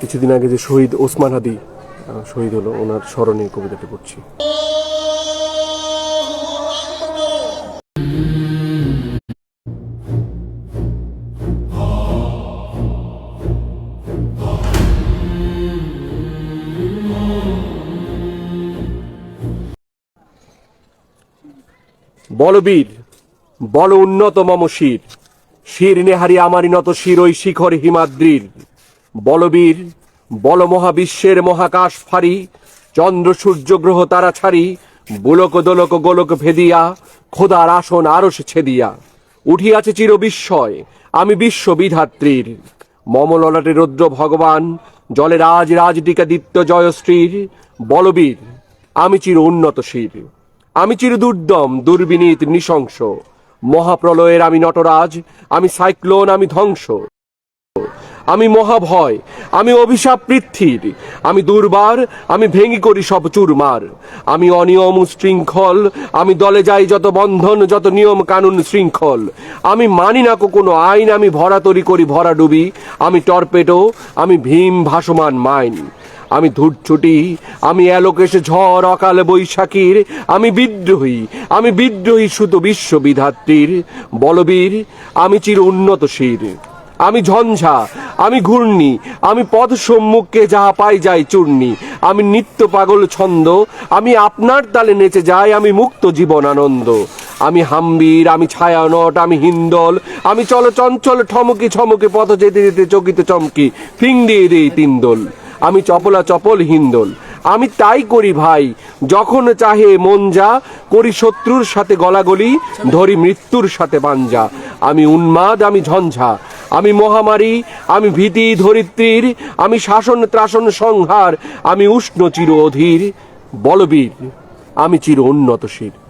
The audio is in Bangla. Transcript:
কিছুদিন আগে যে শহীদ ওসমান হাদি শহীদ হলো, ওনার স্মরণে কবিতাটি পড়ছি। বলবীর, বল উন্নত মম শির। শির নেহারি আমারি নত শির, ওই শিখর হিমাদ্রির। বলবীর বল মহাবিশ্বের মহাকাশ ফারি চন্দ্র সূর্য গ্রহ তারা ছাড়ি, বুলক দোলক গোলক ভেদিয়া, খোদার আসন আরস ছেদিয়া। উঠিয়াছে চির বিস্ময়, আমি বিশ্ব বিধাত্রীর মমললাটে রুদ্র ভগবান, জলে রাজ রাজটিকা দীপ্ত জয়শ্রীর। বলবীর, আমি চির উন্নত শির আমি চির দুর্দম, দুর্বিনীত, নৃশংস। মহাপ্রলয়ের আমি নটরাজ, আমি সাইক্লোন, আমি ধ্বংস। আমি মহাভয়, আমি অভিশাপ পৃথ্বীর, আমি দুর্বার, আমি ভেঙি করি সব চুরমার। আমি অনিয়ম শৃঙ্খল, আমি দলে যাই যত বন্ধন, যত নিয়ম কানুন শৃঙ্খল। আমি মানি না কোনো আইন, আমি ভরা তরি করি ভরা ডুবি। আমি টর্পেটো আমি ভীম ভাসমান মাইন। আমি ধূর্ছুটি আমি অ্যালোকেশ ঝড়, অকাল বৈশাখীর। আমি বিদ্রোহী আমি বিদ্রোহী সুত বিশ্ববিধাত্রীর বলবীর, আমি চির উন্নত শির আমি ঝঞ্ঝা, আমি ঘূর্ণি, আমি পথ সম্মুখে যাহা পাই যাই চূর্ণি। আমি নিত্য পাগল ছন্দ, আমি আপনার তালে নেচে যাই, আমি মুক্ত জীবন আনন্দ। আমি হাম্বির, আমি ছায়ানট, আমি হিন্দল, আমি চল চঞ্চল ঠমকি ছমকে পথ যেতে যেতে চকিতে চমকি, ফিং দিয়ে দেই তিনদল আমি চপলা চপল হিন্দল। আমি তাই করি ভাই, যখন চাহে মন যা, করি শত্রুর সাথে গলাগলি, ধরি মৃত্যুর সাথে পাঞ্জা। আমি উন্মাদ, আমি ঝঞ্ঝা। আমি মহামারী, আমি ভীতি, ধরিত্রীর, আমি শাসন ত্রাসন সংহার, আমি উষ্ণ চির অধীর, বলবীর, আমি চির উন্নতশীর